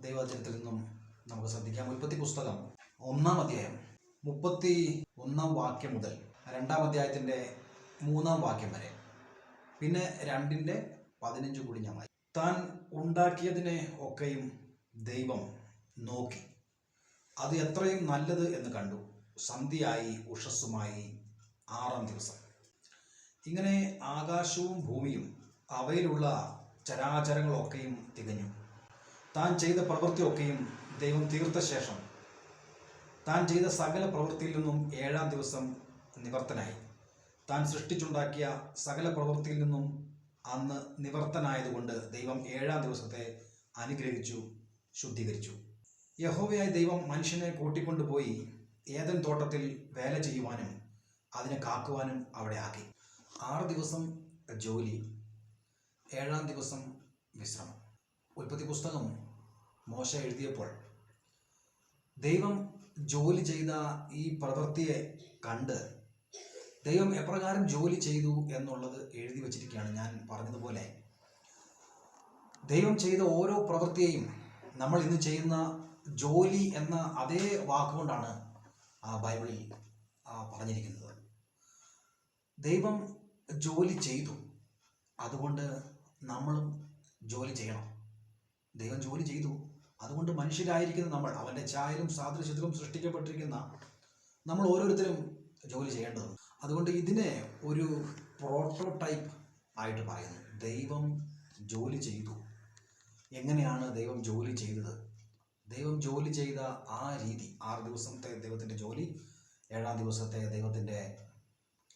ദൈവവചനത്തിൽ നിന്നും നമുക്ക് ശ്രദ്ധിക്കാം. ഉൽപ്പത്തി പുസ്തകം ഒന്നാം അധ്യായം മുപ്പത്തി ഒന്നാം വാക്യം മുതൽ രണ്ടാം അധ്യായത്തിന്റെ മൂന്നാം വാക്യം വരെ. പിന്നെ രണ്ടിന്റെ പതിനഞ്ച് കൂടി ഞാൻ താൻ ഉണ്ടാക്കിയതിനെ ഒക്കെയും ദൈവം നോക്കി. അത് എത്രയും നല്ലത് എന്ന് കണ്ടു. സന്ധ്യയായി ഉഷസ്സുമായി ആറാം ദിവസം. ഇങ്ങനെ ആകാശവും ഭൂമിയും അവയിലുള്ള ചരാചരങ്ങളൊക്കെയും തികഞ്ഞു. താൻ ചെയ്ത പ്രവൃത്തിയൊക്കെയും ദൈവം തീർത്ത ശേഷം താൻ ചെയ്ത സകല പ്രവൃത്തിയിൽ നിന്നും ഏഴാം ദിവസം നിവർത്തനായി. താൻ സൃഷ്ടിച്ചുണ്ടാക്കിയ സകല പ്രവൃത്തിയിൽ നിന്നും അന്ന് നിവർത്തനായതുകൊണ്ട് ദൈവം ഏഴാം ദിവസത്തെ അനുഗ്രഹിച്ചു ശുദ്ധീകരിച്ചു. യഹോവയായ ദൈവം മനുഷ്യനെ കൂട്ടിക്കൊണ്ടുപോയി ഏതൻ തോട്ടത്തിൽ വേല ചെയ്യുവാനും അതിനെ കാക്കുവാനും അവിടെ ആക്കി. ആറ് ദിവസം ജോലി ഏഴാം ദിവസം വിശ്രമം. ഉൽപ്പത്തി പുസ്തകം മോശ എഴുതിയപ്പോൾ ദൈവം ജോലി ചെയ്ത ഈ പ്രവൃത്തിയെ കണ്ട് ദൈവം എപ്രകാരം ജോലി ചെയ്തു എന്നുള്ളത് എഴുതി വച്ചിരിക്കുകയാണ് ഞാൻ പറഞ്ഞതുപോലെ. ദൈവം ചെയ്ത ഓരോ പ്രവൃത്തിയെയും നമ്മൾ ഇന്ന് ചെയ്യുന്ന ജോലി എന്ന അതേ വാക്കുകൊണ്ടാണ് ആ ബൈബിളിൽ പറഞ്ഞിരിക്കുന്നത്. ദൈവം ജോലി ചെയ്തു. അതുകൊണ്ട് നമ്മളും ജോലി ചെയ്യണം. ദൈവം ജോലി ചെയ്തു. അതുകൊണ്ട് മനുഷ്യരായിരിക്കുന്ന നമ്മൾ അവന്റെ ചായലും സാദൃശ്യത്തിലും സൃഷ്ടിക്കപ്പെട്ടിരിക്കുന്ന നമ്മൾ ഓരോരുത്തരും ജോലി ചെയ്യേണ്ടതുണ്ട്. അതുകൊണ്ട് ഇതിനെ ഒരു പ്രോട്ടോടൈപ്പ് ആയിട്ട് പറയുന്നു. ദൈവം ജോലി ചെയ്തു. എങ്ങനെയാണ് ദൈവം ജോലി ചെയ്തത്? ദൈവം ജോലി ചെയ്ത ആ രീതി ആറ് ദിവസത്തെ ദൈവത്തിന്റെ ജോലി ഏഴാം ദിവസത്തെ ദൈവത്തിന്റെ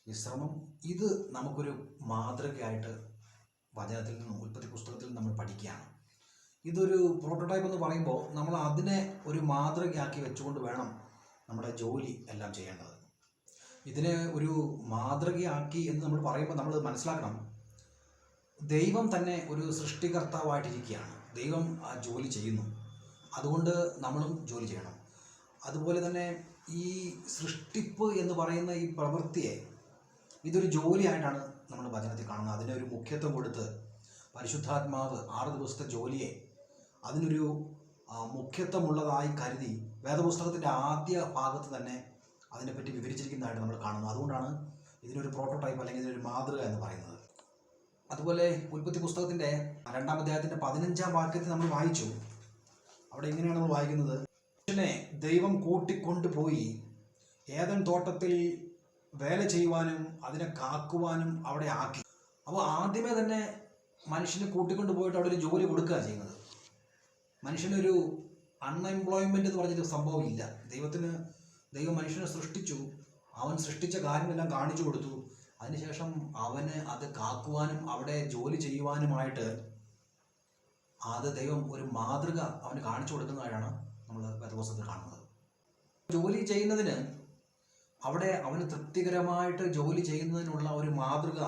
വിശ്രമം ഇത് നമുക്കൊരു മാതൃകയായിട്ട് വചനത്തിൽ നിന്നും ഉൽപ്പത്തി പുസ്തകത്തിൽ നമ്മൾ പഠിക്കുകയാണ്. ഇതൊരു പ്രോട്ടോടൈപ്പ് എന്ന് പറയുമ്പോൾ നമ്മൾ അതിനെ ഒരു മാതൃകയാക്കി വെച്ചുകൊണ്ട് വേണം നമ്മുടെ ജോലി എല്ലാം ചെയ്യേണ്ടത്. ഇതിനെ ഒരു മാതൃകയാക്കി എന്ന് നമ്മൾ പറയുമ്പോൾ നമ്മൾ മനസ്സിലാക്കണം. ദൈവം തന്നെ ഒരു സൃഷ്ടികർത്താവായിട്ടിരിക്കുകയാണ്. ദൈവം ആ ജോലി ചെയ്യുന്നു. അതുകൊണ്ട് നമ്മളും ജോലി ചെയ്യണം. അതുപോലെ തന്നെ ഈ സൃഷ്ടിപ്പ് എന്ന് പറയുന്ന ഈ പ്രവൃത്തിയെ ഇതൊരു ജോലിയായിട്ടാണ് നമ്മൾ വചനത്തിൽ കാണുന്നത്. അതിന് ഒരു മുഖ്യത്വം കൊടുത്ത് പരിശുദ്ധാത്മാവ് ആറ് ദിവസത്തെ ജോലിയെ അതിനൊരു മുഖ്യത്വമുള്ളതായി കരുതി വേദപുസ്തകത്തിന്റെ ആദ്യ ഭാഗത്ത് തന്നെ അതിനെപ്പറ്റി വിവരിച്ചിരിക്കുന്നതായിട്ട് നമ്മൾ കാണുന്നു. അതുകൊണ്ടാണ് ഇതിനൊരു പ്രോട്ടോടൈപ്പ് അല്ലെങ്കിൽ ഇതിനൊരു മാതൃക എന്ന് പറയുന്നത്. അതുപോലെ ഉൽപ്പത്തി പുസ്തകത്തിന്റെ രണ്ടാം അധ്യായത്തിന്റെ പതിനഞ്ചാം വാക്യത്തിൽ നമ്മൾ വായിച്ചു. അവിടെ ഇങ്ങനെയാണ് നമ്മൾ വായിക്കുന്നത്. മനുഷ്യനെ ദൈവം കൂട്ടിക്കൊണ്ടുപോയി ഏതൻ തോട്ടത്തിൽ വേല ചെയ്യുവാനും അതിനെ കാക്കുവാനും അവിടെ ആക്കി. അപ്പോൾ ആദ്യമേ തന്നെ മനുഷ്യനെ കൂട്ടിക്കൊണ്ട് പോയിട്ട് അവിടെ ഒരു ജോലി കൊടുക്കുക ചെയ്യുന്നത്. മനുഷ്യനൊരു അൺഎംപ്ലോയ്മെന്റ് എന്ന് പറഞ്ഞൊരു സംഭവം ഇല്ല. ദൈവത്തിന് ദൈവം മനുഷ്യനെ സൃഷ്ടിച്ചു. അവൻ സൃഷ്ടിച്ച കാര്യമെല്ലാം കാണിച്ചു കൊടുത്തു. അതിനുശേഷം അവന് അത് കാക്കുവാനും അവിടെ ജോലി ചെയ്യുവാനുമായിട്ട് അത് ദൈവം ഒരു മാതൃക അവന് കാണിച്ചു കൊടുക്കുന്നതായാണ് നമ്മൾ വേദപുസ്തകത്തിൽ കാണുന്നത്. ജോലി ചെയ്യുന്നതിന് അവിടെ അവന് തൃപ്തികരമായിട്ട് ജോലി ചെയ്യുന്നതിനുള്ള ഒരു മാതൃക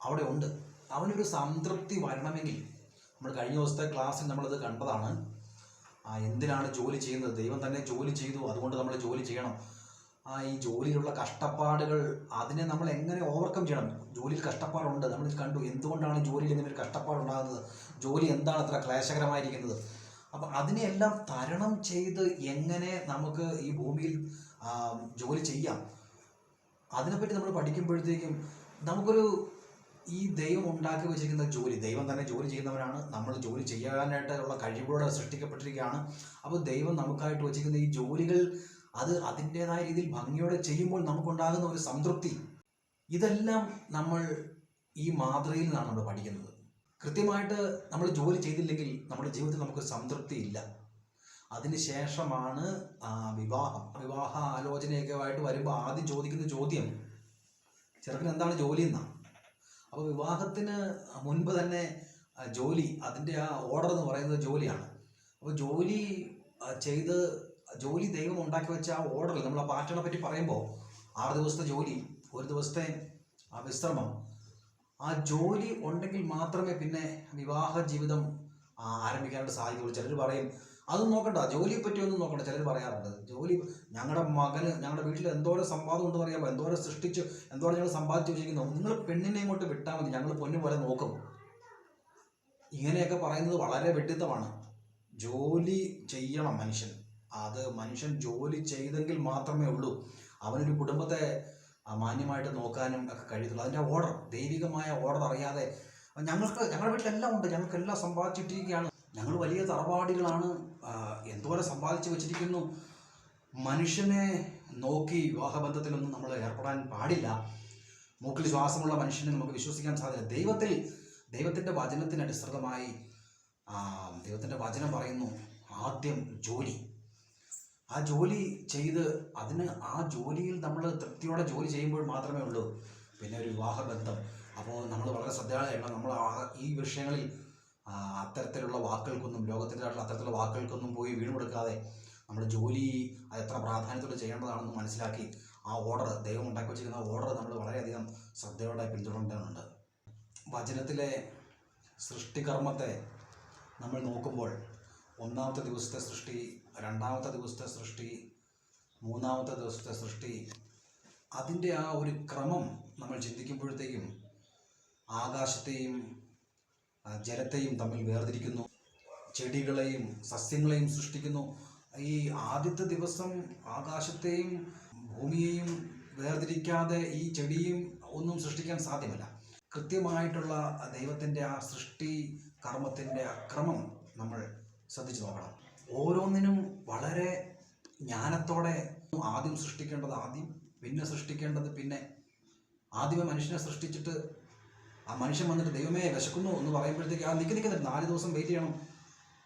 അവിടെ ഉണ്ട്. അവനൊരു സംതൃപ്തി വരണമെങ്കിൽ നമ്മൾ കഴിഞ്ഞ ദിവസത്തെ ക്ലാസ്സിൽ നമ്മളത് കണ്ടതാണ്. ആ എന്തിനാണ് ജോലി ചെയ്യുന്നത്? ദൈവം തന്നെ ജോലി ചെയ്തു. അതുകൊണ്ട് നമ്മൾ ജോലി ചെയ്യണം. ആ ഈ ജോലിയിലുള്ള കഷ്ടപ്പാടുകൾ അതിനെ നമ്മൾ എങ്ങനെ ഓവർകം ചെയ്യണം? ജോലിയിൽ കഷ്ടപ്പാടുണ്ട്. നമ്മൾ കണ്ടു എന്തുകൊണ്ടാണ് ജോലിയിൽ ഇങ്ങനെ കഷ്ടപ്പാടുണ്ടാകുന്നത്? ജോലി എന്താണ് അത്ര ക്ലേശകരമായിരിക്കുന്നത്? അപ്പം അതിനെയെല്ലാം തരണം ചെയ്ത് എങ്ങനെ നമുക്ക് ഈ ഭൂമിയിൽ ജോലി ചെയ്യാം. അതിനെപ്പറ്റി നമ്മൾ പഠിക്കുമ്പോഴത്തേക്കും നമുക്കൊരു ഈ ദൈവം ഉണ്ടാക്കി വെച്ചിരിക്കുന്ന ജോലി ദൈവം തന്നെ ജോലി ചെയ്യുന്നവരാണ്. നമ്മൾ ജോലി ചെയ്യാനായിട്ടുള്ള കഴിവുകളോടെ സൃഷ്ടിക്കപ്പെട്ടിരിക്കുകയാണ്. അപ്പോൾ ദൈവം നമുക്കായിട്ട് വെച്ചിരിക്കുന്ന ഈ ജോലികൾ അത് അതിന്റെതായ രീതിയിൽ ഭംഗിയോടെ ചെയ്യുമ്പോൾ നമുക്കുണ്ടാകുന്ന ഒരു സംതൃപ്തി. ഇതെല്ലാം നമ്മൾ ഈ മാതൃകയിൽ നിന്നാണ് നമ്മൾ പഠിക്കുന്നത്. കൃത്യമായിട്ട് നമ്മൾ ജോലി ചെയ്തില്ലെങ്കിൽ നമ്മുടെ ജീവിതത്തിൽ നമുക്ക് സംതൃപ്തി ഇല്ല അതിനുശേഷമാണ് വിവാഹം. വിവാഹ ആലോചനയൊക്കെ ആയിട്ട് വരുമ്പോൾ ആദ്യം ചോദിക്കുന്ന ചോദ്യം ചെറുക്കൻ എന്താണ് ജോലി എന്നാണ് അപ്പോൾ വിവാഹത്തിന് മുൻപ് തന്നെ ജോലി അതിന്റെ ആ ഓർഡർ എന്ന് പറയുന്നത് ജോലിയാണ്. അപ്പോൾ ജോലി ചെയ്ത് ജോലി ദൈവം ഉണ്ടാക്കി വെച്ച ആ ഓർഡറിൽ നമ്മൾ ആ പാറ്റേണെ പറ്റി പറയുമ്പോൾ ആറ് ദിവസത്തെ ജോലി ഒരു ദിവസത്തെ ആ വിശ്രമം ആ ജോലി ഉണ്ടെങ്കിൽ മാത്രമേ പിന്നെ വിവാഹ ജീവിതം ആരംഭിക്കാനായിട്ട് സാധിക്കുള്ളൂ ചിലർ പറയും അതൊന്നും നോക്കണ്ട. ജോലിയെ പറ്റി ഒന്നും നോക്കണ്ട. ചിലർ പറയാറുണ്ട്. ജോലി ഞങ്ങളുടെ മകന് ഞങ്ങളുടെ വീട്ടിൽ എന്തോരം സമ്പാദം ഉണ്ടെന്ന് അറിയാമോ എന്തോരം സൃഷ്ടിച്ചു എന്തോരം ഞങ്ങൾ സമ്പാദിച്ചു വെച്ചിരിക്കുന്നു നിങ്ങൾ പെണ്ണിനെ ഇങ്ങോട്ട് വിട്ടാൽ മതി. ഞങ്ങൾ പൊന്നു പോലെ നോക്കും. ഇങ്ങനെയൊക്കെ പറയുന്നത് വളരെ വെട്ടിത്തമാണ് ജോലി ചെയ്യണം മനുഷ്യൻ. അത് മനുഷ്യൻ ജോലി ചെയ്തെങ്കിൽ മാത്രമേ ഉള്ളൂ. അവനൊരു കുടുംബത്തെ മാന്യമായിട്ട് നോക്കാനും ഒക്കെ കഴിയത്തുള്ളൂ. അതിന്റെ ഓർഡർ ദൈവികമായ ഓർഡർ അറിയാതെ. ഞങ്ങൾക്ക് ഞങ്ങളുടെ വീട്ടിലെല്ലാം ഉണ്ട്. ഞങ്ങൾക്ക് ഞങ്ങൾക്കെല്ലാം സമ്പാദിച്ചിട്ടിരിക്കുകയാണ്. ഞങ്ങൾ വലിയ തറവാടികളാണ്. എന്തോരം സമ്പാദിച്ചു വെച്ചിരിക്കുന്നു. മനുഷ്യനെ നോക്കി വിവാഹബന്ധത്തിലൊന്നും നമ്മൾ ഏർപ്പെടാൻ പാടില്ല. മൂക്കിൽ ശ്വാസമുള്ള മനുഷ്യനെ നമുക്ക് വിശ്വസിക്കാൻ സാധിക്കില്ല ദൈവത്തിൽ ദൈവത്തിന്റെ വചനത്തിന് അനുസൃതമായി ആ, ദൈവത്തിന്റെ വചനം പറയുന്നു ആദ്യം ജോലി. ആ ജോലി ചെയ്ത് അതിന് ആ ജോലിയിൽ നമ്മൾ തൃപ്തിയോടെ ജോലി ചെയ്യുമ്പോൾ മാത്രമേ ഉള്ളൂ. പിന്നെ ഒരു വിവാഹബന്ധം. അപ്പോൾ നമ്മൾ വളരെ ശ്രദ്ധയോടെ നമ്മൾ ഈ വിഷയങ്ങളിൽ അത്തരത്തിലുള്ള വാക്കുകൾക്കൊന്നും ലോകത്തിന്റെ അത്തരത്തിലുള്ള വാക്കുകൾക്കൊന്നും പോയി വീണ് കൊടുക്കാതെ നമ്മൾ ജോലി എത്ര പ്രാധാന്യത്തോടെ ചെയ്യേണ്ടതാണെന്ന് മനസ്സിലാക്കി ആ ഓർഡർ ദൈവം ഉണ്ടാക്കി വെച്ചിരിക്കുന്ന ഓർഡർ നമ്മൾ വളരെയധികം ശ്രദ്ധയോടെ പിന്തുടരേണ്ടതുണ്ട്. വചനത്തിലെ സൃഷ്ടികർമ്മത്തെ നമ്മൾ നോക്കുമ്പോൾ ഒന്നാമത്തെ ദിവസത്തെ സൃഷ്ടി രണ്ടാമത്തെ ദിവസത്തെ സൃഷ്ടി മൂന്നാമത്തെ ദിവസത്തെ സൃഷ്ടി അതിന്റെ ആ ഒരു ക്രമം നമ്മൾ ചിന്തിക്കുമ്പോഴത്തേക്കും ആകാശത്തെയും ജലത്തെയും തമ്മിൽ വേർതിരിക്കുന്നു. ചെടികളെയും സസ്യങ്ങളെയും സൃഷ്ടിക്കുന്നു. ഈ ആദ്യത്തെ ദിവസം ആകാശത്തെയും ഭൂമിയെയും വേർതിരിക്കാതെ ഈ ചെടിയും ഒന്നും സൃഷ്ടിക്കാൻ സാധ്യമല്ല. കൃത്യമായിട്ടുള്ള ദൈവത്തിന്റെ ആ സൃഷ്ടി കർമ്മത്തിന്റെ അക്രമം നമ്മൾ ശ്രദ്ധിച്ചു നോക്കണം. ഓരോന്നിനും വളരെ ജ്ഞാനത്തോടെ ആദ്യം സൃഷ്ടിക്കേണ്ടത് ആദ്യം പിന്നെ സൃഷ്ടിക്കേണ്ടത് പിന്നെ. ആദ്യമേ മനുഷ്യനെ സൃഷ്ടിച്ചിട്ട് ആ മനുഷ്യൻ വന്നിട്ട് ദൈവമേ വിശക്കുന്നു എന്ന് പറയുമ്പോഴത്തേക്ക് ആ നിൽക്കി നിൽക്കുന്നില്ല നാല് ദിവസം വെയിറ്റ് ചെയ്യണം.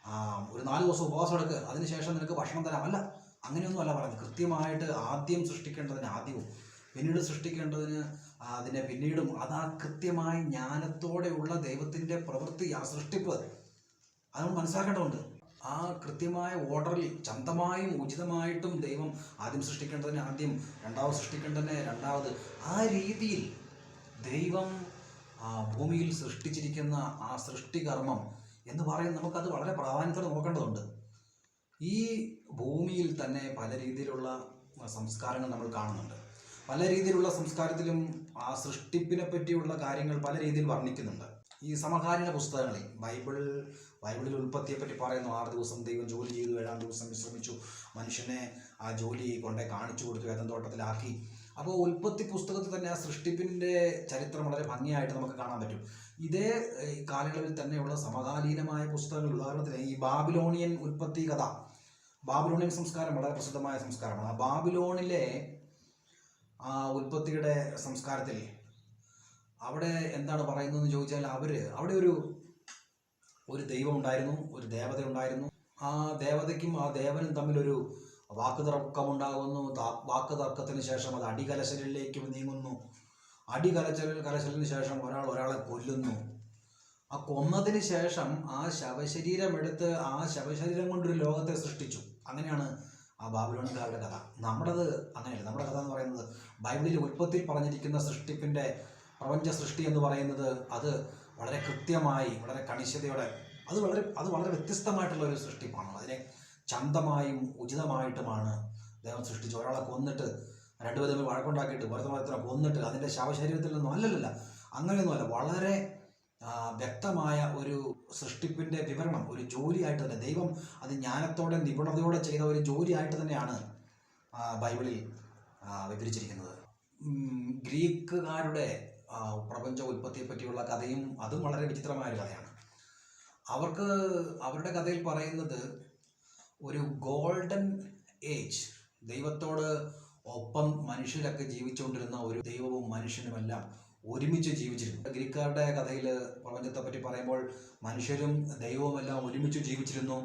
ആ, ഒരു നാല് ദിവസം ഉപവാസം എടുക്കുക അതിനുശേഷം നിനക്ക് ഭക്ഷണം തരാം. അല്ല അങ്ങനെയൊന്നും അല്ല പറയുന്നത് കൃത്യമായിട്ട് ആദ്യം സൃഷ്ടിക്കേണ്ടതിന് ആദ്യവും. പിന്നീട് സൃഷ്ടിക്കേണ്ടതിന് അതിനെ പിന്നീടും. അത് ആ കൃത്യമായ ജ്ഞാനത്തോടെയുള്ള ദൈവത്തിന്റെ പ്രവൃത്തി ആ സൃഷ്ടിപ്പ്. അത് നമ്മൾ മനസ്സിലാക്കേണ്ടതുണ്ട്. ആ കൃത്യമായ ഓർഡറിൽ ചന്തമായും ഉചിതമായിട്ടും ദൈവം ആദ്യം സൃഷ്ടിക്കേണ്ടതിന് ആദ്യം രണ്ടാമത് സൃഷ്ടിക്കേണ്ടതിന് രണ്ടാമത് ആ രീതിയിൽ ദൈവം ഭൂമിയിൽ സൃഷ്ടിച്ചിരിക്കുന്ന ആ സൃഷ്ടികർമ്മം എന്ന് പറയും നമുക്കത് വളരെ പ്രാധാന്യത്തോടെ നോക്കേണ്ടതുണ്ട്. ഈ ഭൂമിയിൽ തന്നെ പല രീതിയിലുള്ള സംസ്കാരങ്ങൾ നമ്മൾ കാണുന്നുണ്ട്. പല രീതിയിലുള്ള സംസ്കാരത്തിലും ആ സൃഷ്ടിപ്പിനെ പറ്റിയുള്ള കാര്യങ്ങൾ പല രീതിയിൽ വർണിക്കുന്നുണ്ട്. ഈ സമകാലീന പുസ്തകങ്ങളിൽ ബൈബിളിൽ ഉൽപ്പത്തിയെ പറ്റി പറയുന്നു ആറ് ദിവസം ദൈവം ജോലി ചെയ്തു ഏഴാം ദിവസം വിശ്രമിച്ചു മനുഷ്യനെ ആ ജോലി കൊണ്ടേ കാണിച്ചു കൊടുത്തു ഏതൻ തോട്ടത്തിലാക്കി അപ്പോൾ ഉൽപ്പത്തി പുസ്തകത്തിൽ തന്നെ ആ സൃഷ്ടിപ്പിന്റെ ചരിത്രം വളരെ ഭംഗിയായിട്ട് നമുക്ക് കാണാൻ പറ്റും. ഇതേ കാലയളവിൽ തന്നെയുള്ള സമകാലീനമായ പുസ്തകങ്ങൾ ഉദാഹരണത്തിന് ഈ ബാബിലോണിയൻ ഉൽപ്പത്തി കഥ. ബാബിലോണിയൻ സംസ്കാരം വളരെ പ്രസിദ്ധമായ സംസ്കാരമാണ്. ആ ബാബിലോണിലെ ആ ഉൽപ്പത്തിയുടെ സംസ്കാരത്തിൽ അവിടെ എന്താണ് പറയുന്നതെന്ന് ചോദിച്ചാൽ അവർ അവിടെ ഒരു ഒരു ദൈവം ഉണ്ടായിരുന്നു ഒരു ദേവത ഉണ്ടായിരുന്നു ആ ദേവതയ്ക്കും ആ ദേവനും തമ്മിലൊരു വാക്ക് തർക്കമുണ്ടാകുന്നു വാക്ക് തർക്കത്തിന് ശേഷം അത് അടികലശലിലേക്ക് നീങ്ങുന്നു. അടികലശൽ കലശലിന് ശേഷം ഒരാൾ ഒരാളെ കൊല്ലുന്നു. ആ കൊന്നതിന് ശേഷം ആ ശവശരീരം എടുത്ത് ആ ശവശരീരം കൊണ്ടൊരു ലോകത്തെ സൃഷ്ടിച്ചു. അങ്ങനെയാണ് ആ ബാബിലോണിക്കാരുടെ കഥ. നമ്മുടേത് അങ്ങനെയല്ല. നമ്മുടെ കഥ എന്ന് പറയുന്നത് ബൈബിളിൽ ഉൽപ്പത്തിയിൽ പറഞ്ഞിരിക്കുന്ന സൃഷ്ടിപ്പിന്റെ പ്രപഞ്ച സൃഷ്ടി എന്ന് പറയുന്നത് അത് വളരെ കൃത്യമായി വളരെ കണിശതയോടെ അത് വളരെ അത് വളരെ വ്യത്യസ്തമായിട്ടുള്ള ഒരു സൃഷ്ടിപ്പാണ്. അതിനെ ചന്തമായും ഉചിതമായിട്ടുമാണ് ദൈവം സൃഷ്ടിച്ചു. ഒരാളെ കൊന്നിട്ട് രണ്ടുപേരും തമ്മിൽ വഴക്കുണ്ടാക്കിയിട്ട് മാത്രം കൊന്നിട്ട് അതിന്റെ ശവശരീരത്തിൽ നിന്നും അല്ലല്ലല്ല അങ്ങനെയൊന്നുമല്ല. വളരെ വ്യക്തമായ ഒരു സൃഷ്ടിപ്പിന്റെ വിവരണം ഒരു ജോലിയായിട്ട് തന്നെ. ദൈവം അത് ജ്ഞാനത്തോടെ നിപുണതയോടെ ചെയ്ത ഒരു ജോലിയായിട്ട് തന്നെയാണ് ബൈബിളിൽ വിവരിച്ചിരിക്കുന്നത്. ഗ്രീക്കുകാരുടെ പ്രപഞ്ച ഉൽപ്പത്തിയെ പറ്റിയുള്ള കഥയും അതും വളരെ വിചിത്രമായ ഒരു കഥയാണ്. അവർക്ക് അവരുടെ കഥയിൽ പറയുന്നത് ഒരു ഗോൾഡൻ ഏജ് ദൈവത്തോട് ഒപ്പം മനുഷ്യരൊക്കെ ജീവിച്ചുകൊണ്ടിരുന്ന ഒരു ദൈവവും മനുഷ്യനുമെല്ലാം ഒരുമിച്ച് ജീവിച്ചിരുന്നു. ഗ്രീക്കുകാരുടെ കഥയിൽ പ്രപഞ്ചത്തെ പറ്റി പറയുമ്പോൾ മനുഷ്യരും ദൈവവും എല്ലാം ഒരുമിച്ച് ജീവിച്ചിരുന്നു.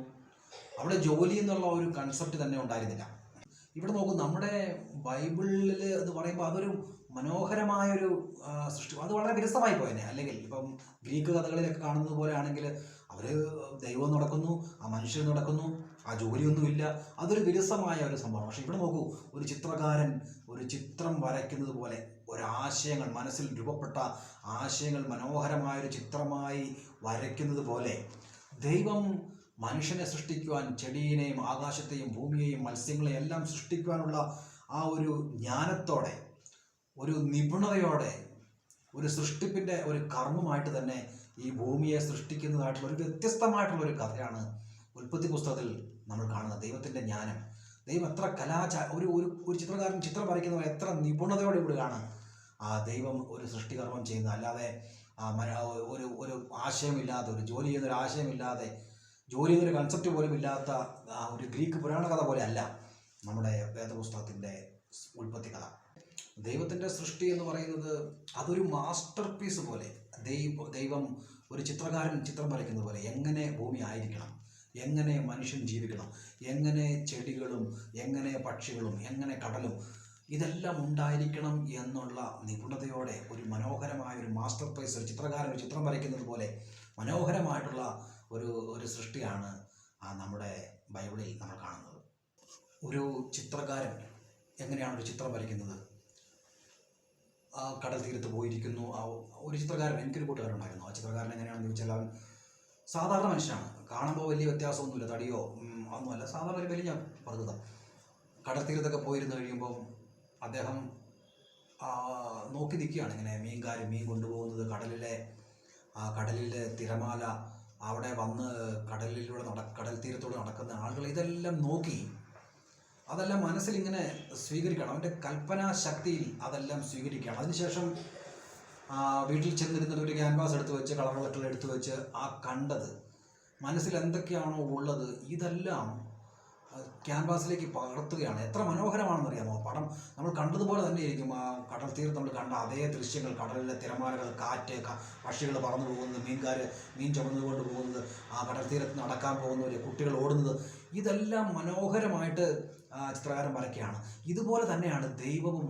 അവിടെ ജോലി എന്നുള്ള ഒരു കൺസെപ്റ്റ് തന്നെ ഉണ്ടായിരുന്നില്ല. ഇവിടെ നോക്കൂ നമ്മുടെ ബൈബിളിൽ എന്ന് പറയുമ്പോൾ അതൊരു മനോഹരമായൊരു സൃഷ്ടി അത് വളരെ വിരസമായി പോയനെ. അല്ലെങ്കിൽ ഇപ്പം ഗ്രീക്ക് കഥകളിലൊക്കെ കാണുന്നത് പോലെ ആണെങ്കിൽ അവർ ദൈവം നടക്കുന്നു ആ മനുഷ്യർ നടക്കുന്നു. ആ ജോലിയൊന്നുമില്ല. അതൊരു വിരസമായ ഒരു സംഭവമാണ്. പക്ഷെ ഇവിടെ നോക്കൂ ഒരു ചിത്രകാരൻ ഒരു ചിത്രം വരയ്ക്കുന്നത് പോലെ ഒരാശയങ്ങൾ മനസ്സിൽ രൂപപ്പെട്ട ആശയങ്ങൾ മനോഹരമായ ഒരു ചിത്രമായി വരയ്ക്കുന്നത് പോലെ ദൈവം മനുഷ്യനെ സൃഷ്ടിക്കുവാൻ ചെടിയെയും ആകാശത്തെയും ഭൂമിയെയും മത്സ്യങ്ങളെയും എല്ലാം സൃഷ്ടിക്കുവാനുള്ള ആ ഒരു ജ്ഞാനത്തോടെ ഒരു നിപുണതയോടെ ഒരു സൃഷ്ടിപ്പിന്റെ ഒരു കർമ്മമായിട്ട് തന്നെ ഈ ഭൂമിയെ സൃഷ്ടിക്കുന്നതായിട്ടുള്ള ഒരു വ്യത്യസ്തമായിട്ടുള്ള ഒരു കഥയാണ് ഉൽപ്പത്തി പുസ്തകത്തിൽ നമ്മൾ കാണുന്ന ദൈവത്തിന്റെ ജ്ഞാനം. ദൈവം എത്ര കലാചാ ഒരു ഒരു ഒരു ചിത്രകാരൻ ചിത്രം വരയ്ക്കുന്നവർ എത്ര നിപുണതയോടെ കൂടിയാണ് ആ ദൈവം ഒരു സൃഷ്ടികർമ്മം ചെയ്യുന്നത് അല്ലാതെ ഒരു ഒരു ആശയമില്ലാതെ ഒരു ജോലി ചെയ്യുന്ന ഒരു ആശയമില്ലാതെ ജോലി ചെയ്യുന്നൊരു കൺസെപ്റ്റ് പോലും ഇല്ലാത്ത ഒരു ഗ്രീക്ക് പുരാണ കഥ പോലെ അല്ല നമ്മുടെ വേദപുസ്തകത്തിന്റെ ഉൽപ്പത്തി കഥ. ദൈവത്തിന്റെ സൃഷ്ടി എന്ന് പറയുന്നത് അതൊരു മാസ്റ്റർ പീസ് പോലെ ദൈവം ദൈവം ഒരു ചിത്രകാരൻ ചിത്രം വരയ്ക്കുന്നത് പോലെ എങ്ങനെ ഭൂമി ആയിരിക്കണം? എങ്ങനെ മനുഷ്യൻ ജീവിക്കണം? എങ്ങനെ ചെടികളും എങ്ങനെ പക്ഷികളും എങ്ങനെ കടലും ഇതെല്ലാം ഉണ്ടായിരിക്കണം എന്നുള്ള നിപുണതയോടെ ഒരു മനോഹരമായ ഒരു മാസ്റ്റർ പീസ് ഒരു ചിത്രകാരൻ ഒരു ചിത്രം വരയ്ക്കുന്നത് പോലെ മനോഹരമായിട്ടുള്ള ഒരു ഒരു സൃഷ്ടിയാണ് ആ നമ്മുടെ ബൈബിളിൽ നമ്മൾ കാണുന്നത്. ഒരു ചിത്രകാരൻ എങ്ങനെയാണ് ഒരു ചിത്രം വരയ്ക്കുന്നത്? ആ കടൽ തീരത്ത് പോയിരിക്കുന്നു. ആ ഒരു ചിത്രകാരൻ എനിക്കൊരു കൂട്ടുകാരുണ്ടായിരുന്നു ആ ചിത്രകാരൻ എങ്ങനെയാണെന്ന് ചോദിച്ചാൽ അവൻ സാധാരണ മനുഷ്യനാണ്. കാണുമ്പോൾ വലിയ വ്യത്യാസമൊന്നുമില്ല. തടിയോ? ഒന്നുമല്ല സാധാരണ ഒരു വലിയ പ്രകൃത കടൽ തീരത്തൊക്കെ പോയിരുന്നു കഴിയുമ്പം അദ്ദേഹം നോക്കി നിൽക്കുകയാണ്. ഇങ്ങനെ മീൻകാർ മീൻ കൊണ്ടുപോകുന്നത് കടലിലെ ആ കടലിലെ തിരമാല അവിടെ വന്ന് കടലിലൂടെ നട കടൽ തീരത്തൂടെ നടക്കുന്ന ആളുകൾ ഇതെല്ലാം നോക്കി അതെല്ലാം മനസ്സിൽ ഇങ്ങനെ സ്വീകരിക്കണം. അവന്റെ കൽപ്പനാ ശക്തിയിൽ അതെല്ലാം സ്വീകരിക്കണം. അതിനുശേഷം വീട്ടിൽ ചെന്നിരുന്നിട്ട് ഒരു ക്യാൻവാസ് എടുത്ത് വെച്ച് കളർ ലെറ്റർ എടുത്ത് വെച്ച് ആ കണ്ടത് മനസ്സിൽ എന്തൊക്കെയാണോ ഉള്ളത് ഇതെല്ലാം ക്യാൻവാസിലേക്ക് പകർത്തുകയാണ്. എത്ര മനോഹരമാണെന്ന് അറിയാമോ പടം നമ്മൾ കണ്ടതുപോലെ തന്നെ ഇരിക്കും. ആ കടൽ തീരത്ത് നമ്മൾ കണ്ട അതേ ദൃശ്യങ്ങൾ കടലിലെ തിരമാലകൾ കാറ്റ് പക്ഷികൾ പറന്നു പോകുന്നത് മീൻകാർ മീൻ ചുമന്നുകൊണ്ട് പോകുന്നത് ആ കടൽ തീരത്ത് നടക്കാൻ പോകുന്നവർ കുട്ടികൾ ഓടുന്നത് ഇതെല്ലാം മനോഹരമായിട്ട് ചിത്രകാരൻ വരയ്ക്കുകയാണ്. ഇതുപോലെ തന്നെയാണ് ദൈവവും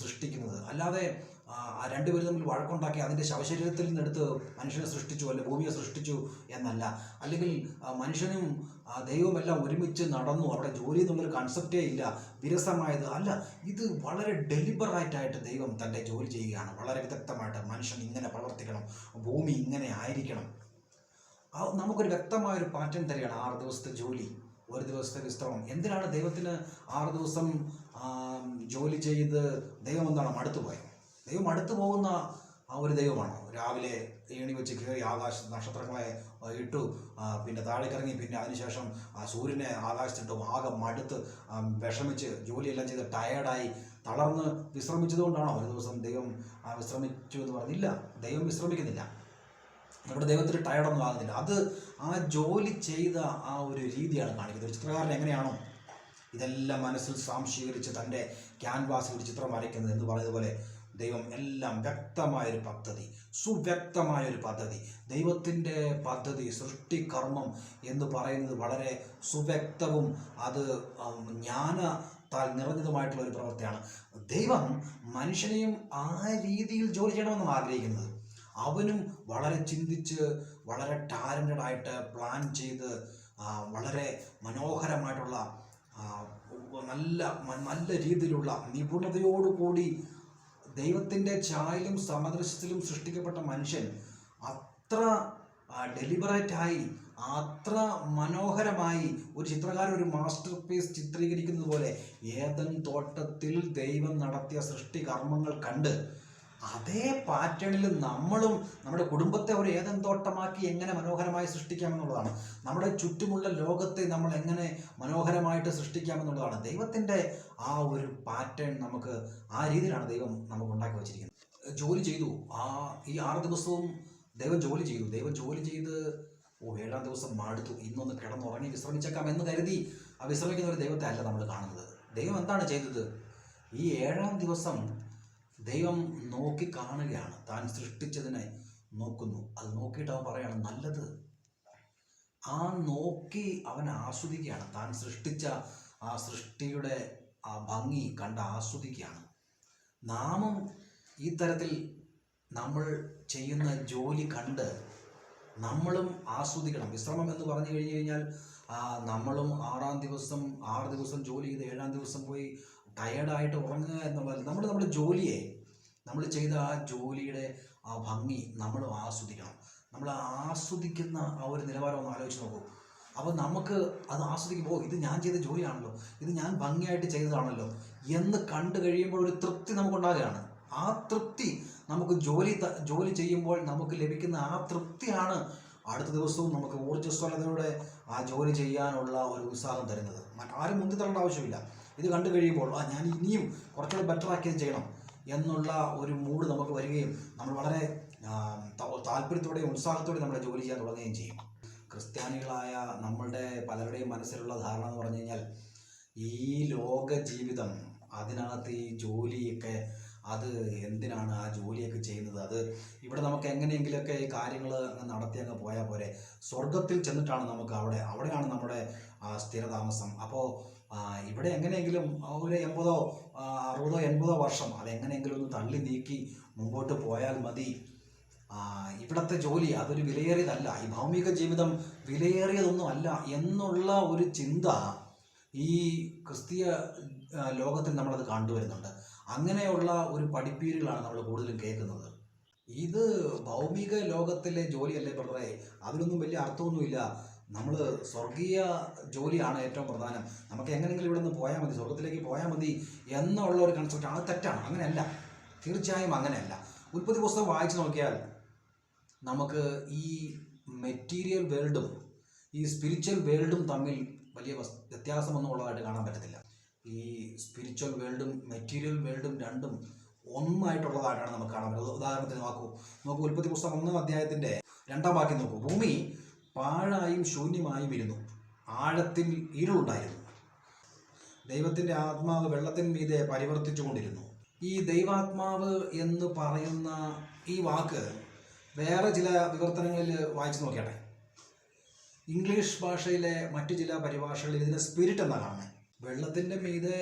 സൃഷ്ടിക്കുന്നത്. അല്ലാതെ ആ രണ്ടുപേരും തമ്മിൽ വഴക്കുണ്ടാക്കി അതിന്റെ ശവശരീരത്തിൽ നിന്നെടുത്ത് മനുഷ്യനെ സൃഷ്ടിച്ചു അല്ലെ ഭൂമിയെ സൃഷ്ടിച്ചു എന്നല്ല. അല്ലെങ്കിൽ മനുഷ്യനും ദൈവമെല്ലാം ഒരുമിച്ച് നടന്നു. അവിടെ ജോലി എന്നുള്ളൊരു കൺസെപ്റ്റേ ഇല്ല. വിരസമായത് അല്ല. ഇത് വളരെ ഡെലിബറേറ്റായിട്ട് ദൈവം തന്റെ ജോലി ചെയ്യുകയാണ്. വളരെ വിദഗ്ധമായിട്ട് മനുഷ്യൻ ഇങ്ങനെ പ്രവർത്തിക്കണം. ഭൂമി ഇങ്ങനെ ആയിരിക്കണം. നമുക്കൊരു വ്യക്തമായൊരു പാറ്റേൺ തരികയാണ്. ആറ് ദിവസത്തെ ജോലി ഒരു ദിവസത്തെ വിശ്രമം. എന്തിനാണ് ദൈവത്തിന് ആറ് ദിവസം ജോലി ചെയ്ത് ദൈവം എന്താണ് മടുത്തു പോയത് ദൈവം അടുത്തു പോകുന്ന ആ ഒരു ദൈവമാണ്. രാവിലെ ഏണി വെച്ച് കയറി ആകാശ നക്ഷത്രങ്ങളെ ഇട്ടു പിന്നെ താഴേക്കിറങ്ങി പിന്നെ അതിനുശേഷം ആ സൂര്യനെ ആകാശത്തിട്ടു ആകെ മടുത്ത് വിഷമിച്ച് ജോലിയെല്ലാം ചെയ്ത് ടയേർഡായി തളർന്ന് വിശ്രമിച്ചതുകൊണ്ടാണോ? ഒരു ദിവസം ദൈവം വിശ്രമിച്ചു എന്ന് പറഞ്ഞില്ല. ദൈവം വിശ്രമിക്കുന്നില്ല. നമ്മുടെ ദൈവത്തിന് ടയർഡൊന്നും ആകുന്നില്ല. അത് ആ ജോലി ചെയ്ത ആ ഒരു രീതിയാണ് കാണിക്കുന്നത്. ചിത്രകാരൻ എങ്ങനെയാണോ ഇതെല്ലാം മനസ്സിൽ സാംശീകരിച്ച് തന്റെ ക്യാൻവാസിൽ ഒരു ചിത്രം വരയ്ക്കുന്നത് എന്ന് പറയുന്നതുപോലെ ദൈവം എല്ലാം വ്യക്തമായൊരു പദ്ധതി സുവ്യക്തമായൊരു പദ്ധതി. ദൈവത്തിന്റെ പദ്ധതി സൃഷ്ടികർമ്മം എന്ന് പറയുന്നത് വളരെ സുവ്യക്തവും അത് ജ്ഞാന താൽ നിറഞ്ഞതുമായിട്ടുള്ള ഒരു പ്രവൃത്തിയാണ്. ദൈവം മനുഷ്യനെയും ആ രീതിയിൽ ജോലി ചെയ്യണമെന്നാണ് ആഗ്രഹിക്കുന്നത്. അവനും വളരെ ചിന്തിച്ച് വളരെ ടാലന്റഡ് ആയിട്ട് പ്ലാൻ ചെയ്ത് വളരെ മനോഹരമായിട്ടുള്ള നല്ല നല്ല രീതിയിലുള്ള നിപുണതയോടുകൂടി ദൈവത്തിന്റെ ഛായയിലും സമദൃശ്യത്തിലും സൃഷ്ടിക്കപ്പെട്ട മനുഷ്യൻ അത്ര ഡെലിബറേറ്റായി അത്ര മനോഹരമായി ഒരു ചിത്രകാരൻ ഒരു മാസ്റ്റർ പീസ് ചിത്രീകരിക്കുന്നത് പോലെ ഏതൻ തോട്ടത്തിൽ ദൈവം നടത്തിയ സൃഷ്ടി കർമ്മങ്ങൾ കണ്ട് അതേ പാറ്റേണിൽ നമ്മളും നമ്മുടെ കുടുംബത്തെ ഒരു ഏതൻ തോട്ടമാക്കി എങ്ങനെ മനോഹരമായി സൃഷ്ടിക്കാം എന്നുള്ളതാണ്. നമ്മുടെ ചുറ്റുമുള്ള ലോകത്തെ നമ്മൾ എങ്ങനെ മനോഹരമായിട്ട് സൃഷ്ടിക്കാം എന്നുള്ളതാണ്. ദൈവത്തിന്റെ ആ ഒരു പാറ്റേൺ നമുക്ക് ആ രീതിയിലാണ് ദൈവം നമുക്ക് ഉണ്ടാക്കി വച്ചിരിക്കുന്നത്. ജോലി ചെയ്തു. ആ ഈ ആറ് ദിവസവും ദൈവം ജോലി ചെയ്തു. ദൈവം ജോലി ചെയ്ത് ഓ ഏഴാം ദിവസം മടുത്തു. ഇന്നൊന്ന് കിടന്നുറങ്ങി വിശ്രമിച്ചേക്കാം എന്ന് കരുതി ആ വിശ്രമിക്കുന്ന ഒരു ദൈവത്തെ അല്ല നമ്മൾ കാണുന്നത്. ദൈവം എന്താണ് ചെയ്തത്? ഈ ഏഴാം ദിവസം ദൈവം നോക്കി കാണുകയാണ്. താൻ സൃഷ്ടിച്ചതിനെ നോക്കുന്നു. അത് നോക്കിയിട്ട് അവൻ പറയാണ് നല്ലത്. ആ നോക്കി അവൻ ആസ്വദിക്കുകയാണ്. താൻ സൃഷ്ടിച്ച ആ സൃഷ്ടിയുടെ ആ ഭംഗി കണ്ട് ആസ്വദിക്കുകയാണ്. നാമും ഈ തരത്തിൽ നമ്മൾ ചെയ്യുന്ന ജോലി കണ്ട് നമ്മളും ആസ്വദിക്കണം. വിശ്രമം എന്ന് പറഞ്ഞു കഴിഞ്ഞു കഴിഞ്ഞാൽ നമ്മളും ആറാം ദിവസം ആറ് ദിവസം ജോലി ചെയ്ത് ഏഴാം ദിവസം പോയി ടയേർഡായിട്ട് ഉറങ്ങുക എന്നുള്ളത് നമ്മൾ നമ്മുടെ ജോലിയെ നമ്മൾ ചെയ്ത ആ ജോലിയുടെ ആ ഭംഗി നമ്മൾ ആസ്വദിക്കണം. നമ്മൾ ആസ്വദിക്കുന്ന ആ ഒരു നിലവാരം ഒന്ന് ആലോചിച്ച് നോക്കൂ. അപ്പോൾ നമുക്ക് അത് ആസ്വദിക്കുമ്പോൾ ഇത് ഞാൻ ചെയ്ത ജോലിയാണല്ലോ. ഇത് ഞാൻ ഭംഗിയായിട്ട് ചെയ്തതാണല്ലോ. എന്ന് കണ്ടു കഴിയുമ്പോൾ ഒരു തൃപ്തി നമുക്കുണ്ടാകുകയാണ്. ആ തൃപ്തി നമുക്ക് ജോലി ജോലി ചെയ്യുമ്പോൾ നമുക്ക് ലഭിക്കുന്ന ആ തൃപ്തിയാണ് അടുത്ത ദിവസവും നമുക്ക് ഊർജസ്വലതയോടെ ആ ജോലി ചെയ്യാനുള്ള ഒരു ഉത്സാഹം തരുന്നത്. മറ്റാരും മുന്തി തരേണ്ട ആവശ്യമില്ല. ഇത് കണ്ടു കഴിയുമ്പോൾ ആ ഞാൻ ഇനിയും കുറച്ചുകൂടെ ബെറ്റർ ആക്കിയത് ചെയ്യണം. എന്നുള്ള ഒരു മൂഡ് നമുക്ക് വരികയും നമ്മൾ വളരെ താല്പര്യത്തോടെയും ഉത്സാഹത്തോടെയും നമ്മുടെ ജോലി ചെയ്യാൻ തുടങ്ങുകയും ചെയ്യും. ക്രിസ്ത്യാനികളായ നമ്മളുടെ പലരുടെയും മനസ്സിലുള്ള ധാരണ എന്ന് പറഞ്ഞു കഴിഞ്ഞാൽ ഈ ലോക ജീവിതം അതിനകത്ത് ഈ ജോലിയൊക്കെ അത് എന്തിനാണ് ആ ജോലിയൊക്കെ ചെയ്യുന്നത്? അത് ഇവിടെ നമുക്ക് എങ്ങനെയെങ്കിലുമൊക്കെ ഈ കാര്യങ്ങൾ അങ്ങ് നടത്തി അങ്ങ് പോയാൽ പോരെ. സ്വർഗത്തിൽ ചെന്നിട്ടാണ് നമുക്ക് അവിടെ അവിടെയാണ് നമ്മുടെ സ്ഥിരതാമസം. അപ്പോൾ ഇവിടെ എങ്ങനെയെങ്കിലും ഒരു എൺപതോ അറുപതോ എൺപതോ വർഷം അതെങ്ങനെയെങ്കിലും ഒന്ന് തള്ളി നീക്കി മുമ്പോട്ട് പോയാൽ മതി. ഇവിടത്തെ ജോലി അതൊരു വിലയേറിയതല്ല. ഈ ഭൗമിക ജീവിതം വിലയേറിയതൊന്നും അല്ല എന്നുള്ള ഒരു ചിന്ത ഈ ക്രിസ്തീയ ലോകത്തിൽ നമ്മളത് കണ്ടുവരുന്നുണ്ട്. അങ്ങനെയുള്ള ഒരു പഠിപ്പീരുകളാണ് നമ്മൾ കൂടുതലും കേൾക്കുന്നത്. ഇത് ഭൗമിക ലോകത്തിലെ ജോലിയല്ലേ ബ്രദറെ? അതിനൊന്നും വലിയ അർത്ഥമൊന്നുമില്ല. നമ്മൾ സ്വർഗീയ ജോലിയാണ് ഏറ്റവും പ്രധാനം. നമുക്ക് എങ്ങനെയെങ്കിലും ഇവിടെ നിന്ന് പോയാൽ മതി സ്വർഗത്തിലേക്ക് പോയാൽ മതി എന്നുള്ള ഒരു കൺസെപ്റ്റ് അത് തെറ്റാണ് അങ്ങനെയല്ല. തീർച്ചയായും അങ്ങനെയല്ല. ഉൽപ്പത്തി പുസ്തകം വായിച്ചു നോക്കിയാൽ നമുക്ക് ഈ മെറ്റീരിയൽ വേൾഡും ഈ സ്പിരിച്വൽ വേൾഡും തമ്മിൽ വലിയ വ്യത്യാസമൊന്നും ഉള്ളതായിട്ട് കാണാൻ പറ്റത്തില്ല. ഈ സ്പിരിച്വൽ വേൾഡും മെറ്റീരിയൽ വേൾഡും രണ്ടും ഒന്നായിട്ടുള്ളതായിട്ടാണ് നമുക്ക് കാണാൻ പറ്റുന്നത്. ഉദാഹരണത്തിന് നോക്കൂ. നോക്കൂ ഉൽപ്പത്തി പുസ്തകം ഒന്നാം അധ്യായത്തിന്റെ രണ്ടാം വാക്യം നോക്കൂ. ഭൂമി പാഴായും ശൂന്യമായും ഇരുന്നു. ആഴത്തിൽ ഇരുളുണ്ടായിരുന്നു. ദൈവത്തിന്റെ ആത്മാവ് വെള്ളത്തിന് മീതെ പരിവർത്തിച്ചു കൊണ്ടിരുന്നു. ഈ ദൈവാത്മാവ് എന്ന് പറയുന്ന ഈ വാക്ക് വേറെ ചില വിവർത്തനങ്ങളിൽ വായിച്ചു നോക്കിയാട്ടെ. ഇംഗ്ലീഷ് ഭാഷയിലെ മറ്റു ചില പരിഭാഷകളിൽ ഇതിനെ സ്പിരിറ്റ് എന്നാണ് കാണുന്നത് വെള്ളത്തിന്റെ മീതെ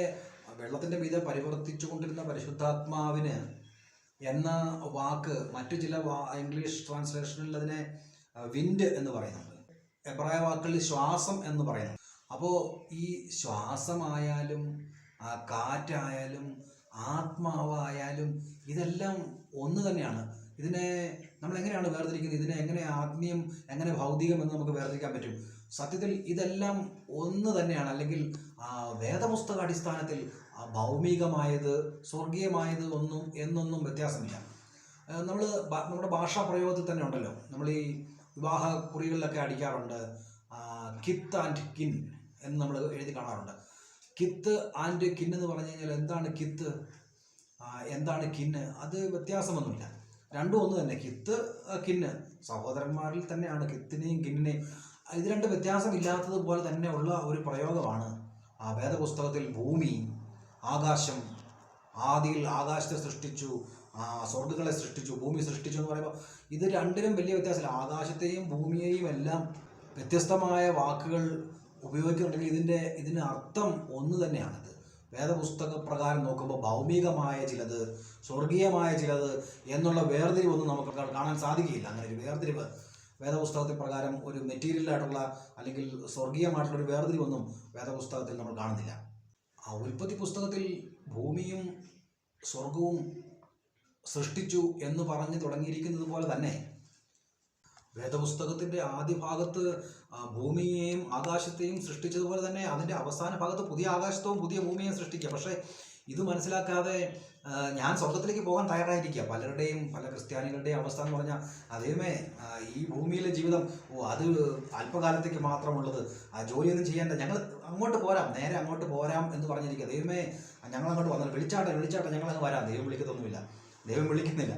വെള്ളത്തിന്റെ മീതെ പരിവർത്തിച്ചു കൊണ്ടിരുന്ന പരിശുദ്ധാത്മാവിന് എന്ന വാക്ക് മറ്റു ചില ഇംഗ്ലീഷ് ട്രാൻസ്ലേഷനിൽ അതിനെ വിൻഡ് എന്ന് പറയുന്നത്. എബ്രായ വാക്കുകളിൽ ശ്വാസം എന്ന് പറയുന്നത്. അപ്പോൾ ഈ ശ്വാസമായാലും കാറ്റായാലും ആത്മാവായാലും ഇതെല്ലാം ഒന്ന് തന്നെയാണ്. ഇതിനെ നമ്മൾ എങ്ങനെയാണ് വേർതിരിക്കുന്നത്? ഇതിനെ എങ്ങനെ ആത്മീയം എങ്ങനെ ഭൗതികം എന്ന് നമുക്ക് വേർതിരിക്കാൻ പറ്റും? സത്യത്തിൽ ഇതെല്ലാം ഒന്ന് തന്നെയാണ്. അല്ലെങ്കിൽ വേദപുസ്തക അടിസ്ഥാനത്തിൽ ഭൗമികമായത് സ്വർഗീയമായത് ഒന്നും എന്നൊന്നും വ്യത്യാസമില്ല. നമ്മൾ നമ്മുടെ ഭാഷാ പ്രയോഗത്തിൽ തന്നെ ഉണ്ടല്ലോ. നമ്മൾ ഈ വിവാഹ കുറികളിലൊക്കെ അടിക്കാറുണ്ട് കിത്ത് ആൻഡ് കിൻ എന്ന് നമ്മൾ എഴുതി കാണാറുണ്ട്. കിത്ത് ആൻഡ് കിൻ എന്ന് പറഞ്ഞു കഴിഞ്ഞാൽ എന്താണ് കിത്ത്? എന്താണ് കിന്ന് അത് വ്യത്യാസമൊന്നുമില്ല. രണ്ടും ഒന്ന് തന്നെ. കിത്ത് കിന്ന് സഹോദരന്മാരിൽ തന്നെയാണ് കിത്തിനെയും കിന്നിനെയും. ഇത് രണ്ട് വ്യത്യാസമില്ലാത്തതുപോലെ തന്നെ ഉള്ള ഒരു പ്രയോഗമാണ്. ആ വേദപുസ്തകത്തിൽ ഭൂമി ആകാശം ആദിയിൽ ആകാശത്തെ സൃഷ്ടിച്ചു ആ സ്വർഗങ്ങളെ സൃഷ്ടിച്ചു ഭൂമി സൃഷ്ടിച്ചു എന്ന് പറയുമ്പോൾ ഇത് രണ്ടിനും വലിയ വ്യത്യാസമില്ല. ആകാശത്തെയും ഭൂമിയെയും എല്ലാം വ്യത്യസ്തമായ വാക്കുകൾ ഉപയോഗിക്കുന്നുണ്ടെങ്കിൽ ഇതിന്റെ ഇതിന് അർത്ഥം ഒന്ന് തന്നെയാണിത്. വേദപുസ്തക പ്രകാരം നോക്കുമ്പോൾ ഭൗമികമായ ചിലത് സ്വർഗീയമായ ചിലത് എന്നുള്ള വേർതിരിവൊന്നും നമുക്ക് കാണാൻ സാധിക്കുകയില്ല. അങ്ങനെ ഒരു വേർതിരിവ് വേദപുസ്തകത്തിൽ പ്രകാരം ഒരു മെറ്റീരിയലായിട്ടുള്ള അല്ലെങ്കിൽ സ്വർഗീയമായിട്ടുള്ള ഒരു വേർതിരിവൊന്നും വേദപുസ്തകത്തിൽ നമ്മൾ കാണുന്നില്ല. ആ ഉൽപ്പത്തി പുസ്തകത്തിൽ ഭൂമിയും സ്വർഗവും സൃഷ്ടിച്ചു എന്ന് പറഞ്ഞു തുടങ്ങിയിരിക്കുന്നത് പോലെ തന്നെ വേദപുസ്തകത്തിന്റെ ആദ്യ ഭാഗത്ത് ഭൂമിയെയും ആകാശത്തെയും സൃഷ്ടിച്ചതുപോലെ തന്നെ അതിന്റെ അവസാന ഭാഗത്ത് പുതിയ ആകാശത്തവും പുതിയ ഭൂമിയെയും സൃഷ്ടിക്കുക. പക്ഷേ ഇത് മനസ്സിലാക്കാതെ ഞാൻ സ്വർഗത്തിലേക്ക് പോകാൻ തയ്യാറായിരിക്കുക. പലരുടെയും പല ക്രിസ്ത്യാനികളുടെയും അവസ്ഥ എന്ന് പറഞ്ഞാൽ അതേമേ ഈ ഭൂമിയിലെ ജീവിതം ഓ അത് അല്പകാലത്തേക്ക് മാത്രമുള്ളത്. ആ ജോലിയൊന്നും ചെയ്യേണ്ട ഞങ്ങൾ അങ്ങോട്ട് പോരാം നേരെ അങ്ങോട്ട് പോരാം എന്ന് പറഞ്ഞിരിക്കുക. ദൈവമേ ഞങ്ങൾ അങ്ങോട്ട് വന്നാൽ വിളിച്ചാട്ടെ വിളിച്ചാട്ടെ ഞങ്ങൾ അങ്ങ് വരാം. ദൈവം വിളിക്കത്തൊന്നുമില്ല. ദൈവം വിളിക്കുന്നില്ല.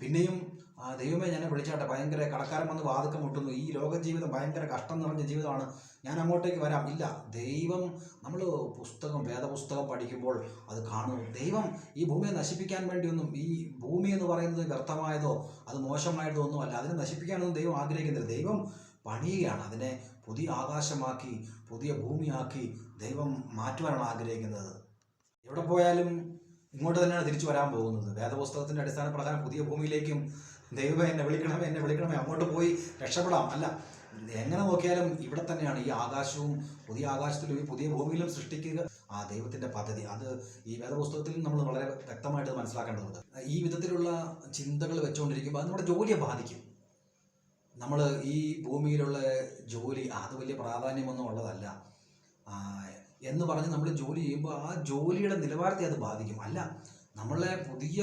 പിന്നെയും ദൈവമേ ഞാൻ വിളിച്ചാട്ടെ. ഭയങ്കര കടക്കാരൻ വന്ന് വാതുക്കം മുട്ടുന്നു. ഈ ലോക ജീവിതം ഭയങ്കര കഷ്ടം നിറഞ്ഞ ജീവിതമാണ്. ഞാൻ അങ്ങോട്ടേക്ക് വരാം. ഇല്ല ദൈവം നമ്മൾ പുസ്തകം വേദപുസ്തകം പഠിക്കുമ്പോൾ അത് കാണും. ദൈവം ഈ ഭൂമിയെ നശിപ്പിക്കാൻ വേണ്ടിയൊന്നും ഈ ഭൂമി എന്ന് പറയുന്നത് വ്യർത്ഥമായതോ അത് മോശമായതോ ഒന്നുമല്ല. അതിനെ നശിപ്പിക്കാനൊന്നും ദൈവം ആഗ്രഹിക്കുന്നില്ല. ദൈവം പണിയുകയാണ്. അതിനെ പുതിയ ആകാശമാക്കി പുതിയ ഭൂമിയാക്കി ദൈവം മാറ്റുവാനാണ് ആഗ്രഹിക്കുന്നത്. എവിടെ പോയാലും ഇങ്ങോട്ട് തന്നെയാണ് തിരിച്ചു വരാൻ പോകുന്നത്. വേദപുസ്തകത്തിന്റെ അടിസ്ഥാന പ്രകാരം പുതിയ ഭൂമിയിലേക്കും ദൈവമേ എന്നെ വിളിക്കണമേ എന്നെ വിളിക്കണമേ അങ്ങോട്ട് പോയി രക്ഷപ്പെടാം. അല്ല എങ്ങനെ നോക്കിയാലും ഇവിടെ തന്നെയാണ് ഈ ആകാശവും പുതിയ ആകാശത്തിലും ഈ പുതിയ ഭൂമിയിലും സൃഷ്ടിക്കുക ആ ദൈവത്തിന്റെ പദ്ധതി. അത് ഈ വേദപുസ്തകത്തിൽ നമ്മൾ വളരെ വ്യക്തമായിട്ട് മനസ്സിലാക്കേണ്ടതുണ്ട്. ഈ വിധത്തിലുള്ള ചിന്തകൾ വെച്ചുകൊണ്ടിരിക്കുമ്പോൾ അത് നമ്മുടെ ജോലിയെ ബാധിക്കും. നമ്മൾ ഈ ഭൂമിയിലുള്ള ജോലി അത് വലിയ പ്രാധാന്യമൊന്നും ഉള്ളതല്ല. എന്ന് പറഞ്ഞ് നമ്മൾ ജോലി ചെയ്യുമ്പോൾ ആ ജോലിയുടെ നിലവാരത്തെ അത് ബാധിക്കും. അല്ല നമ്മളെ പുതിയ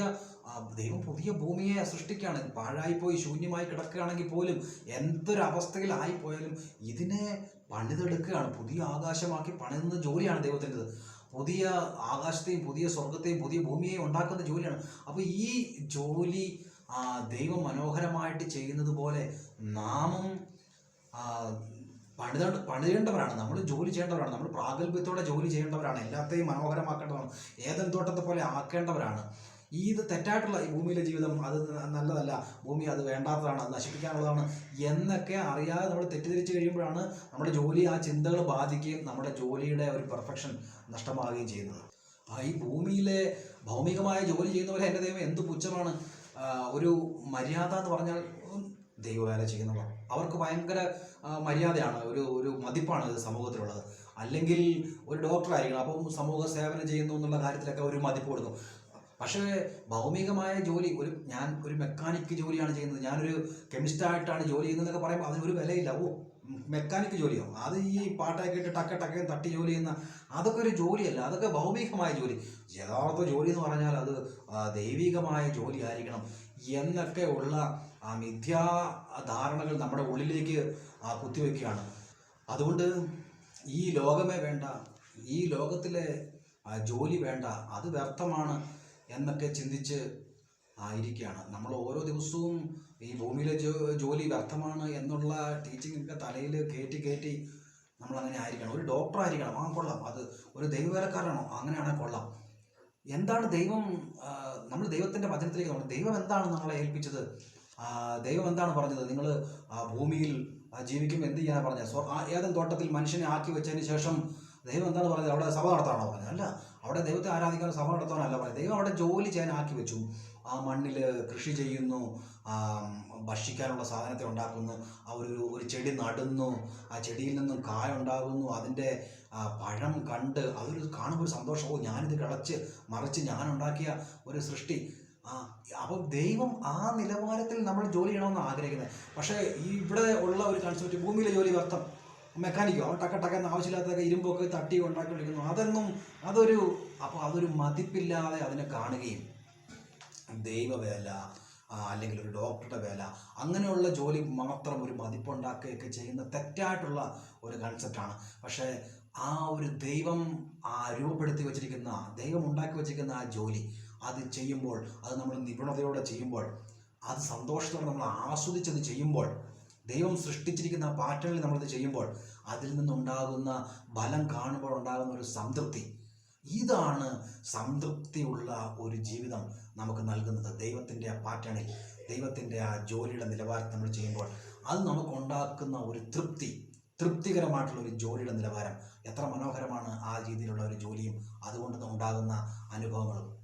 ദൈവം പുതിയ ഭൂമിയെ സൃഷ്ടിക്കുകയാണ്. പാഴായിപ്പോയി ശൂന്യമായി കിടക്കുകയാണെങ്കിൽ പോലും എന്തൊരവസ്ഥയിലായിപ്പോയാലും ഇതിനെ പണിതെടുക്കുകയാണ്. പുതിയ ആകാശമാക്കി പണിതുന്ന ജോലിയാണ് ദൈവത്തിന്റെത്. പുതിയ ആകാശത്തെയും പുതിയ സ്വർഗത്തെയും പുതിയ ഭൂമിയെയും ഉണ്ടാക്കുന്ന ജോലിയാണ്. അപ്പോൾ ഈ ജോലി ദൈവം മനോഹരമായിട്ട് ചെയ്യുന്നത് പോലെ നാമും പണിത പണിയേണ്ടവരാണ് നമ്മൾ ജോലി ചെയ്യേണ്ടവരാണ്. നമ്മൾ പ്രാഗൽഭ്യത്തോടെ ജോലി ചെയ്യേണ്ടവരാണ്. എല്ലാത്തെയും മനോഹരമാക്കേണ്ടതാണ് ഏതൻ തോട്ടത്തെ പോലെ ആക്കേണ്ടവരാണ്. ഈ ഇത് തെറ്റായിട്ടുള്ള ഈ ഭൂമിയിലെ ജീവിതം അത് നല്ലതല്ല. ഭൂമി അത് വേണ്ടാത്തതാണ് അത് നശിപ്പിക്കാനുള്ളതാണ് എന്നൊക്കെ അറിയാതെ നമ്മൾ തെറ്റിദ്ധരിച്ച് കഴിയുമ്പോഴാണ് നമ്മുടെ ജോലി ആ ചിന്തകൾ ബാധിക്കുകയും നമ്മുടെ ജോലിയുടെ ഒരു പെർഫെക്ഷൻ നഷ്ടമാവുകയും ചെയ്യുന്നത്. ഈ ഭൂമിയിലെ ഭൗമികമായ ജോലി ചെയ്യുന്നവരെ എന്റെ ദൈവം എന്ത് പുച്ഛമാണ്? ഒരു മര്യാദ എന്ന് പറഞ്ഞാൽ ദൈവവേല ചെയ്യുന്നവർ അവർക്ക് ഭയങ്കര മര്യാദയാണ് ഒരു ഒരു മതിപ്പാണ് ഇത് സമൂഹത്തിലുള്ളത്. അല്ലെങ്കിൽ ഒരു ഡോക്ടർ ആയിരിക്കണം അപ്പം സമൂഹ സേവനം ചെയ്യുന്നു എന്നുള്ള കാര്യത്തിലൊക്കെ ഒരു മതിപ്പ് കൊടുക്കും. പക്ഷേ ഭൗമികമായ ജോലി ഒരു ഞാൻ ഒരു മെക്കാനിക് ജോലിയാണ് ചെയ്യുന്നത് ഞാനൊരു കെമിസ്റ്റായിട്ടാണ് ജോലി ചെയ്യുന്നതെന്നൊക്കെ പറയുമ്പോൾ അതിനൊരു വിലയില്ല. ഓ മെക്കാനിക് ജോലിയോ? അത് ഈ പാട്ടൊക്കെ ഇട്ട് ടക്ക ടക്കയും തട്ടി ജോലി ചെയ്യുന്ന അതൊക്കെ ഒരു ജോലിയല്ല അതൊക്കെ ഭൗമികമായ ജോലി. യഥാർത്ഥ ജോലി എന്ന് പറഞ്ഞാൽ അത് ദൈവികമായ ജോലി ആയിരിക്കണം എന്നൊക്കെ ഉള്ള ആ മിഥ്യാ ധാരണകൾ നമ്മുടെ ഉള്ളിലേക്ക് ആ, കുത്തിവെക്കുകയാണ്. അതുകൊണ്ട് ഈ ലോകമേ വേണ്ട ഈ ലോകത്തിലെ ജോലി വേണ്ട അത് വ്യർത്ഥമാണ് എന്നൊക്കെ ചിന്തിച്ച് ആയിരിക്കുകയാണ് നമ്മൾ ഓരോ ദിവസവും ഈ ഭൂമിയിലെ ജോലി വ്യർത്ഥമാണ് എന്നുള്ള ടീച്ചിങ് ഒക്കെ തലയിൽ കയറ്റി കയറ്റി നമ്മൾ അങ്ങനെ ആയിരിക്കണം. ഒരു ഡോക്ടർ ആയിരിക്കണം. ആ കൊള്ളാം. അത് ഒരു ദൈവവേലക്കാരനാണോ? അങ്ങനെയാണെങ്കിൽ കൊള്ളാം. എന്താണ് ദൈവം നമ്മൾ ദൈവത്തിന്റെ വചനത്തിലേക്ക് നമ്മൾ ദൈവം എന്താണ് നമ്മളെ ഏൽപ്പിച്ചത്? ദൈവം എന്താണ് പറഞ്ഞത്? നിങ്ങൾ ആ ഭൂമിയിൽ ജീവിക്കും എന്ത് ചെയ്യാനാണ് പറഞ്ഞത്? സ്വ ഏതൻ തോട്ടത്തിൽ മനുഷ്യനെ ആക്കി വെച്ചതിന് ശേഷം ദൈവം എന്താണ് പറഞ്ഞത്? അവിടെ സഭ നടത്താണോ പറഞ്ഞത്? അല്ല അവിടെ ദൈവത്തെ ആരാധിക്കാൻ സഭ നടത്താനല്ല പറഞ്ഞത്. ദൈവം അവിടെ ജോലി ചെയ്യാൻ ആക്കി വെച്ചു. ആ മണ്ണിൽ കൃഷി ചെയ്യുന്നു ഭക്ഷിക്കാനുള്ള സാധനത്തെ ഉണ്ടാക്കുന്നു ആ ഒരു ഒരു ചെടി നടുന്നു ആ ചെടിയിൽ നിന്നും കായ ഉണ്ടാകുന്നു അതിന്റെ പഴം കണ്ട് അതൊരു കാണുമ്പോൾ ഒരു സന്തോഷം ഓ ഞാനിത് കിളച്ച് മറിച്ച് ഞാൻ ഉണ്ടാക്കിയ ഒരു സൃഷ്ടി. ആ അപ്പം ദൈവം ആ നിലവാരത്തിൽ നമ്മൾ ജോലി ചെയ്യണമെന്ന് ആഗ്രഹിക്കുന്നത്. പക്ഷേ ഈ ഇവിടെ ഉള്ള ഒരു കൺസെപ്റ്റ് ഭൂമിയിലെ ജോലി വ്യർത്ഥം. മെക്കാനിക്കോ അവൻ ടക്ക ടക്ക എന്ന് ഇരുമ്പൊക്കെ തട്ടി ഉണ്ടാക്കിക്കൊണ്ടിരിക്കുന്നു അതൊന്നും അതൊരു അപ്പോൾ അതൊരു മതിപ്പില്ലാതെ അതിനെ കാണുകയും ദൈവവേല അല്ലെങ്കിൽ ഒരു ഡോക്ടറുടെ വേല അങ്ങനെയുള്ള ജോലി മാത്രം ഒരു മതിപ്പുണ്ടാക്കുകയൊക്കെ ചെയ്യുന്ന തെറ്റായിട്ടുള്ള ഒരു കൺസെപ്റ്റാണ് പക്ഷേ ആ ഒരു ദൈവം ആ രൂപപ്പെടുത്തി വച്ചിരിക്കുന്ന ദൈവം ഉണ്ടാക്കി വച്ചിരിക്കുന്ന ആ ജോലി അത് ചെയ്യുമ്പോൾ അത് നമ്മൾ നിപുണതയോടെ ചെയ്യുമ്പോൾ അത് സന്തോഷത്തോടെ നമ്മൾ ആസ്വദിച്ചത് ചെയ്യുമ്പോൾ ദൈവം സൃഷ്ടിച്ചിരിക്കുന്ന ആ പാറ്റേണിൽ നമ്മളത് ചെയ്യുമ്പോൾ അതിൽ നിന്നുണ്ടാകുന്ന ബലം കാണുമ്പോൾ ഉണ്ടാകുന്ന ഒരു സംതൃപ്തി. ഇതാണ് സംതൃപ്തിയുള്ള ഒരു ജീവിതം നമുക്ക് നൽകുന്നത് ദൈവത്തിന്റെ ആ പാറ്റേണിൽ ദൈവത്തിന്റെ ആ ജോലിയുടെ നിലവാരം നമ്മൾ ചെയ്യുമ്പോൾ. അത് നമുക്കുണ്ടാക്കുന്ന ഒരു തൃപ്തി തൃപ്തികരമായിട്ടുള്ള ഒരു ജോലിയുടെ നിലവാരം എത്ര മനോഹരമാണ് ആ രീതിയിലുള്ള ഒരു ജോലിയും അതുകൊണ്ട് ഉണ്ടാകുന്ന അനുഭവങ്ങളും.